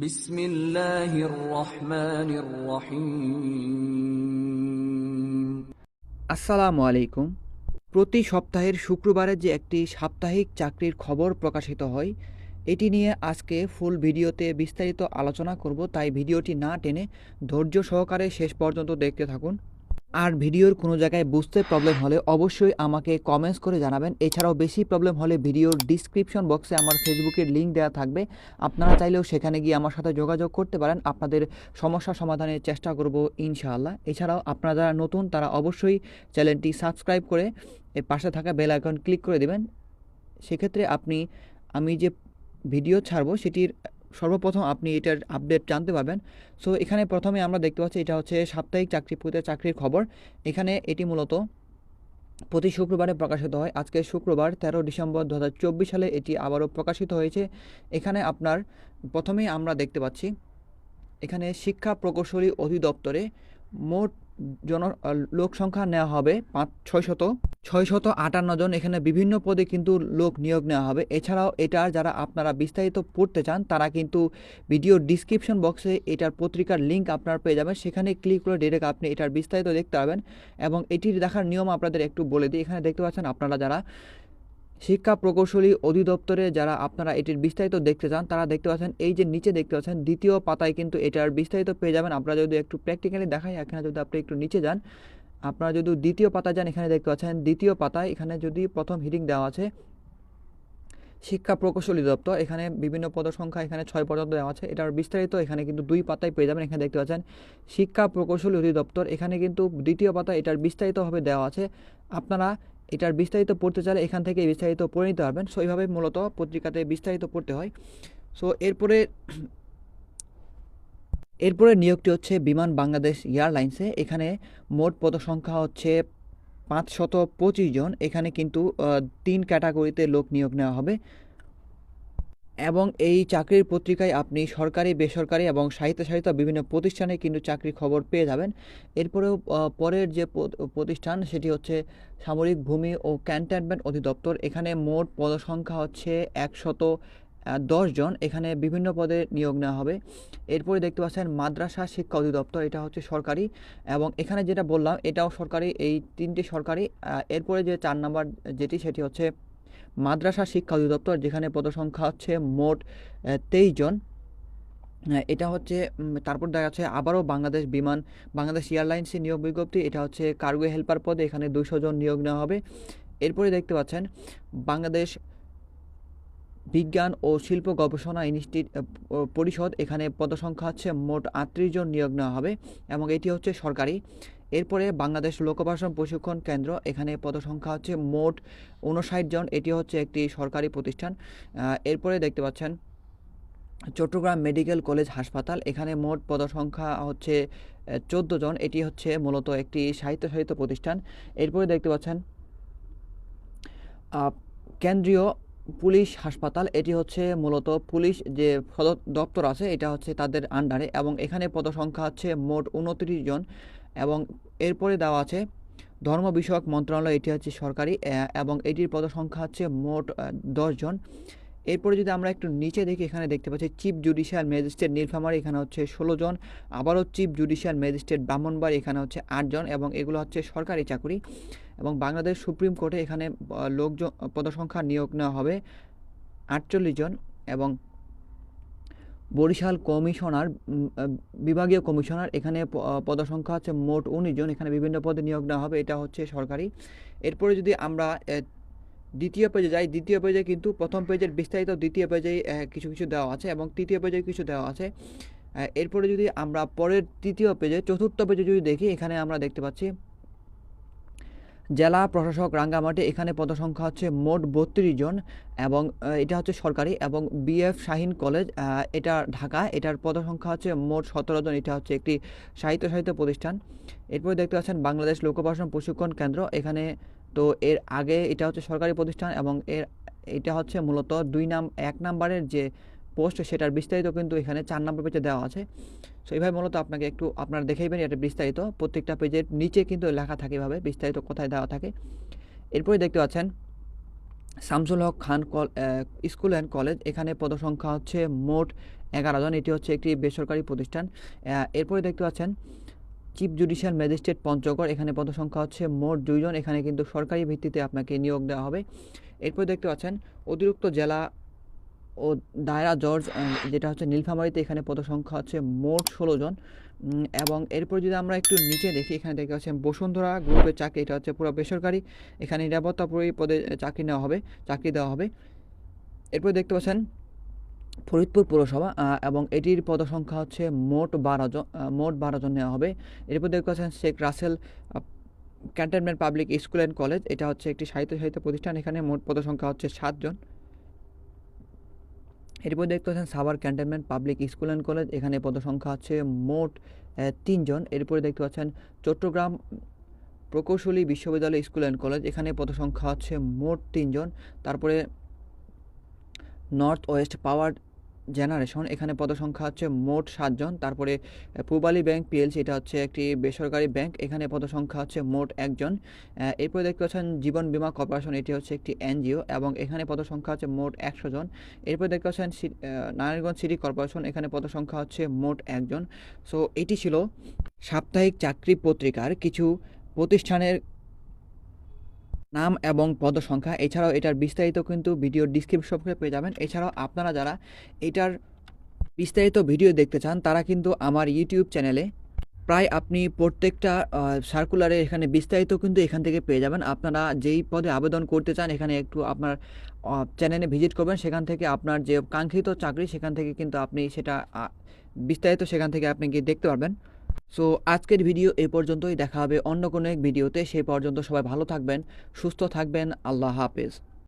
বিসমিল্লাহির রহমানির আসসালামু আলাইকুম। প্রতি সপ্তাহের শুক্রবারে যে একটি সাপ্তাহিক চাকরির খবর প্রকাশিত হয়, এটি নিয়ে আজকে ফুল ভিডিওতে বিস্তারিত আলোচনা করব, তাই ভিডিওটি না টেনে ধৈর্য সহকারে শেষ পর্যন্ত দেখতে থাকুন। আর ভিডিওর কোনো জায়গায় বুঝতে প্রবলেম হলে অবশ্যই আমাকে কমেন্টস করে জানাবেন। এছাড়াও বেশি প্রবলেম হলে ভিডিওর ডিসক্রিপশন বক্সে আমার ফেসবুকের লিঙ্ক দেওয়া থাকবে। আপনারা চাইলেও সেখানে গিয়ে আমার সাথে যোগাযোগ করতে পারেন। আপনাদের সমস্যা সমাধানের চেষ্টা করব ইনশাআল্লাহ। এছাড়াও আপনারা যারা নতুন, তারা অবশ্যই চ্যানেলটি সাবস্ক্রাইব করে পাশে থাকা বেল আইকন ক্লিক করে দেবেন। সেক্ষেত্রে আপনি, আমি যে ভিডিও ছাড়বো, সেটির সর্বপ্রথম আপনি এটার আপডেট জানতে পারবেন। সো এখানে প্রথমে আমরা দেখতে পাচ্ছি এটা হচ্ছে সাপ্তাহিক চাকরি চাকরির খবর। এখানে এটি মূলত প্রতি শুক্রবারে প্রকাশিত হয়। আজকে শুক্রবার, তেরো ডিসেম্বর দু হাজার চব্বিশ সালে এটি আবারও প্রকাশিত হয়েছে। এখানে আপনার প্রথমেই আমরা দেখতে পাচ্ছি, এখানে শিক্ষা প্রকৌশলী অধিদপ্তরে মোট জন লোক সংখ্যা নেওয়া হবে পাঁচ, ছয় শত। ছয় শত আটান্ন জন এখানে বিভিন্ন পদে কিন্তু লোক নিয়োগ নেওয়া হবে। এছাড়াও এটার যারা আপনারা বিস্তারিত পড়তে চান, তারা কিন্তু ভিডিও ডিসক্রিপশন বক্সে এটার পত্রিকার লিঙ্ক আপনারা পেয়ে যাবেন। সেখানে ক্লিক করে ডিরেক্ট আপনি এটার বিস্তারিত দেখতে পাবেন। এবং এটির দেখার নিয়ম আপনাদের একটু বলে দিই। এখানে দেখতে পাচ্ছেন আপনারা যারা শিক্ষা প্রকৌশলী অধিদপ্তরে যারা আপনারা এটির বিস্তারিত দেখতে চান, তারা দেখতে পাচ্ছেন, এই যে নিচে দেখতে পাচ্ছেন, দ্বিতীয় পাতায় কিন্তু এটার বিস্তারিত পেয়ে যাবেন। আপনারা যদি একটু প্র্যাকটিক্যালি দেখাই, এখানে যদি আপনি একটু নিচে যান, আপনারা যদি দ্বিতীয় পাতায় যান, এখানে দেখতে পাচ্ছেন, দ্বিতীয় পাতায় এখানে যদি প্রথম হিডিং দেওয়া আছে, শিক্ষা প্রকৌশলী দপ্তর, এখানে বিভিন্ন পদ সংখ্যা এখানে ছয় পর্যন্ত দেওয়া আছে, এটার বিস্তারিত এখানে কিন্তু দুই পাতায় পেয়ে যাবেন। এখানে দেখতে পাচ্ছেন, শিক্ষা প্রকৌশলী অধিদপ্তর, এখানে কিন্তু দ্বিতীয় পাতায় এটার বিস্তারিতভাবে দেওয়া আছে। আপনারা এটার বিস্তারিত পড়তে চাইলে এখান থেকে বিস্তারিত পড়ে নিতে পারবেন। সো এইভাবে মূলত পত্রিকাতে বিস্তারিত পড়তে হয়। সো এরপরে এরপরে নিয়োগটি হচ্ছে বিমান বাংলাদেশ এয়ারলাইন্সে। এখানে মোট পদ সংখ্যা হচ্ছে পাঁচশত পঁচিশ জন। এখানে কিন্তু তিন ক্যাটাগরিতে লোক নিয়োগ নেওয়া হবে। এবং এই চাকরির পত্রিকায় আপনি সরকারি, বেসরকারি এবং সাহিত্য বিভিন্ন প্রতিষ্ঠানে কিন্তু চাকরির খবর পেয়ে যাবেন। এরপরেও পরের যে প্রতিষ্ঠান সেটি হচ্ছে সামরিক ভূমি ও ক্যান্টনমেন্ট অধিদপ্তর। এখানে মোট পদসংখ্যা হচ্ছে একশত জন। এখানে বিভিন্ন পদে নিয়োগ নেওয়া হবে। এরপরে দেখতে পাচ্ছেন মাদ্রাসা শিক্ষা অধিদপ্তর, এটা হচ্ছে সরকারি। এবং এখানে যেটা বললাম, এটাও সরকারি, এই তিনটি সরকারি। এরপরে যে চার নাম্বার যেটি, সেটি হচ্ছে মাদ্রাসা শিক্ষা অধিদপ্তর, যেখানে পদসংখ্যা হচ্ছে মোট তেইশ জন। এটা হচ্ছে তারপর দেখা যাচ্ছে আবারও বাংলাদেশ বিমান, বাংলাদেশ এয়ারলাইন্সের নিয়োগ বিজ্ঞপ্তি। এটা হচ্ছে কার্গো হেল্পার পদে, এখানে দুইশো জন নিয়োগ নেওয়া হবে। এরপরে দেখতে পাচ্ছেন, বাংলাদেশ বিজ্ঞান ও শিল্প গবেষণা ইনস্টিটিউট পরিষদ, এখানে পদসংখ্যা হচ্ছে মোট আটত্রিশ জন নিয়োগ নেওয়া হবে এবং এটি হচ্ছে সরকারি। এরপরে বাংলাদেশ লোকভাষণ প্রশিক্ষণ কেন্দ্র, এখানে পদসংখ্যা হচ্ছে মোট উনষাট জন। এটি হচ্ছে একটি সরকারি প্রতিষ্ঠান। এরপরে দেখতে পাচ্ছেন, চট্টগ্রাম মেডিকেল কলেজ হাসপাতাল, এখানে মোট পদসংখ্যা হচ্ছে চোদ্দ জন। এটি হচ্ছে মূলত একটি সাহিত্য সাহিত্য প্রতিষ্ঠান। এরপরে দেখতে পাচ্ছেন কেন্দ্রীয় পুলিশ হাসপাতাল, এটি হচ্ছে মূলত পুলিশ যে সদর দপ্তর আছে, এটা হচ্ছে তাদের আন্ডারে এবং এখানে পদসংখ্যা হচ্ছে মোট উনত্রিশ জন। এবং এরপরে দেওয়া আছে, ধর্ম বিষয়ক মন্ত্রণালয়, এটি হচ্ছে সরকারি এবং এটির পদসংখ্যা হচ্ছে মোট দশ জন। এরপরে যদি আমরা একটু নিচে দেখি, এখানে দেখতে পাচ্ছি চিফ জুডিশিয়াল ম্যাজিস্ট্রেট নীলফামারী, এখানে হচ্ছে ষোলো জন। আবারও চিফ জুডিশিয়াল ম্যাজিস্ট্রেট ব্রাহ্মণবাড়ি, এখানে হচ্ছে আটজন এবং এগুলো হচ্ছে সরকারি চাকুরি। এবং বাংলাদেশ সুপ্রিম কোর্টে এখানে লোকজন পদসংখ্যা নিয়োগ নেওয়া হবে আটচল্লিশ জন, এবং বরিশাল কমিশনার বিভাগীয় কমিশনার, এখানে পদসংখ্যা হচ্ছে মোট উনিশ জন, এখানে বিভিন্ন পদে নিয়োগ নেওয়া হবে, এটা হচ্ছে সরকারি। এরপরে যদি আমরা দ্বিতীয় পেজে যাই, দ্বিতীয় পেজে কিন্তু প্রথম পেজের বিস্তারিত দ্বিতীয় পেজে কিছু কিছু দেওয়া আছে এবং তৃতীয় পেজে কিছু দেওয়া আছে। এরপরে যদি আমরা পরের তৃতীয় পেজে চতুর্থ পেজে যদি দেখি, এখানে আমরা দেখতে পাচ্ছি জেলা প্রশাসক রাঙ্গামাটি, এখানে পদসংখ্যা হচ্ছে মোট বত্রিশ জন এবং এটা হচ্ছে সরকারি এবং বিএফ শাহিন কলেজ এটা ঢাকা, এটার পদসংখ্যা হচ্ছে মোট সতেরো জন, এটা হচ্ছে একটি সাহিত্য সাহিত্য প্রতিষ্ঠান। এরপরে দেখতে পাচ্ছেন বাংলাদেশ লোকভাষণ প্রশিক্ষণ কেন্দ্র, এখানে তো এর আগে এটা হচ্ছে সরকারি প্রতিষ্ঠান এবং এর, এটা হচ্ছে মূলত দুই নাম, এক নাম্বারের যে পোস্ট সেটার বিস্তারিত কিন্তু এখানে চার নম্বর পেজে দেওয়া আছে। সো এইভাবে মূলত আপনাকে একটু আপনারা দেখেইবেন এটা বিস্তারিত। প্রত্যেকটা পেজের নিচে কিন্তু লেখা থাকে এভাবে, বিস্তারিত কোথায় দেওয়া থাকে। এরপরে দেখতে পাচ্ছেন, শামসুল হক খান কল- স্কুল অ্যান্ড কলেজ, এখানে পদসংখ্যা হচ্ছে মোট এগারো জন, এটি হচ্ছে একটি বেসরকারি প্রতিষ্ঠান। এরপরে দেখতে পাচ্ছেন, চিফ জুডিশিয়াল ম্যাজিস্ট্রেট পঞ্চগড়, এখানে পদসংখ্যা হচ্ছে মোট দুইজন এখানে কিন্তু সরকারি ভিত্তিতে আপনাকে নিয়োগ দেওয়া হবে। এরপর দেখতে পাচ্ছেন, অতিরিক্ত জেলা ও দায়রা জর্জ যেটা হচ্ছে নীলফামারীতে এখানে পদসংখ্যা হচ্ছে মোট ষোলো জন। এবং এরপর যদি আমরা একটু নিচে দেখি, এখানে দেখতে পাচ্ছেন বসুন্ধরা গ্রুপের চাকরি, এটা হচ্ছে পুরো বেসরকারি, এখানে নিরাপত্তা পদে চাকরি নেওয়া হবে, চাকরি দেওয়া হবে। এরপর দেখতে পাচ্ছেন ফরিদপুর পৌরসভা এবং এটির পদসংখ্যা হচ্ছে মোট বারো জন মোট বারো জন নেওয়া হবে। এরপর দেখতে পাচ্ছেন Sheikh Russel cantonment public school and college, এটা হচ্ছে একটি সাহিত্য সাহিত্য প্রতিষ্ঠান, এখানে মোট পদসংখ্যা হচ্ছে সাতজন এরপর দেখতে পাচ্ছেন Savar cantonment public school and college, এখানে পদসংখ্যা আছে মোট তিনজন। এরপরে দেখতে পাচ্ছেন চট্টগ্রাম প্রকৌশলী বিশ্ববিদ্যালয় স্কুল অ্যান্ড কলেজ, এখানে পদসংখ্যা আছে মোট তিনজন। তারপরে নর্থ ওয়েস্ট পাওয়ার জেনারেশন, এখানে পদসংখ্যা হচ্ছে মোট সাতজন। তারপরে পূবালী ব্যাংক, পিএলসি, এটা হচ্ছে একটি বেসরকারি ব্যাংক, এখানে পদসংখ্যা হচ্ছে মোট একজন। এরপরে দেখতে পাচ্ছেন জীবন বীমা কর্পোরেশন, এটি হচ্ছে একটি এনজিও, এবং এখানে পদসংখ্যা হচ্ছে মোট একশো জন। এরপর দেখতে পাচ্ছেন নারায়ণগঞ্জ সিটি কর্পোরেশন, এখানে পদসংখ্যা হচ্ছে মোট একজন। সো, এটি ছিল সাপ্তাহিক চাকরি পত্রিকার কিছু প্রতিষ্ঠানের নাম এবং পদসংখ্যা এছাড়াও এটার বিস্তারিত কিন্তু ভিডিও ডিসক্রিপশনে পেয়ে যাবেন। এছাড়াও আপনারা যারা এটার বিস্তারিত ভিডিও দেখতে চান, তারা কিন্তু আমার ইউটিউব চ্যানেলে প্রায় আপনি প্রত্যেকটা সার্কুলারে এখানে বিস্তারিত কিন্তু এখান থেকে পেয়ে যাবেন। আপনারা যেই পদে আবেদন করতে চান, এখানে একটু আপনার চ্যানেলে ভিজিট করবেন। সেখান থেকে আপনার যে কাঙ্ক্ষিত চাকরি, সেখান থেকে কিন্তু আপনি সেটা বিস্তারিত সেখান থেকে আপনি গিয়ে দেখতে পারবেন। সো আজকের ভিডিও এ পর্যন্তই। দেখা হবে অন্য কোনো এক ভিডিওতে। সেই পর্যন্ত সবাই ভালো থাকবেন, সুস্থ থাকবেন। আল্লাহ হাফেজ।